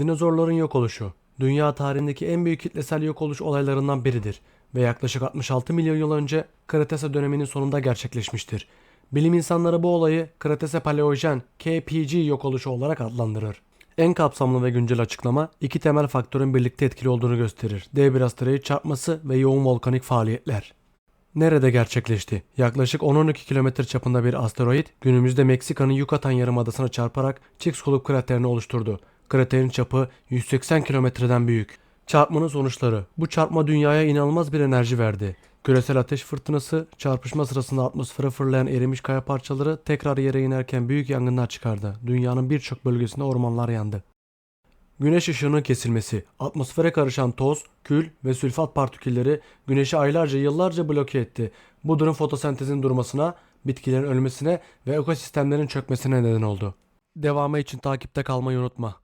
Dinozorların yok oluşu, dünya tarihindeki en büyük kitlesel yok oluş olaylarından biridir ve yaklaşık 66 milyon yıl önce Kretase döneminin sonunda gerçekleşmiştir. Bilim insanları bu olayı Kretase Paleojen KPG yok oluşu olarak adlandırır. En kapsamlı ve güncel açıklama iki temel faktörün birlikte etkili olduğunu gösterir. D1 asteroid çarpması ve yoğun volkanik faaliyetler. Nerede gerçekleşti? Yaklaşık 10-12 kilometre çapında bir asteroid günümüzde Meksika'nın Yucatan Yarımadası'na çarparak Chicxulub kraterini oluşturdu. Kraterin çapı 180 kilometreden büyük. Çarpmanın sonuçları. Bu çarpma dünyaya inanılmaz bir enerji verdi. Küresel ateş fırtınası çarpışma sırasında atmosfere fırlayan erimiş kaya parçaları tekrar yere inerken büyük yangınlar çıkardı. Dünyanın birçok bölgesinde ormanlar yandı. Güneş ışığının kesilmesi, atmosfere karışan toz, kül ve sülfat partikülleri güneşi aylarca yıllarca bloke etti. Bu durum fotosentezin durmasına, bitkilerin ölmesine ve ekosistemlerin çökmesine neden oldu. Devamı için takipte kalmayı unutma.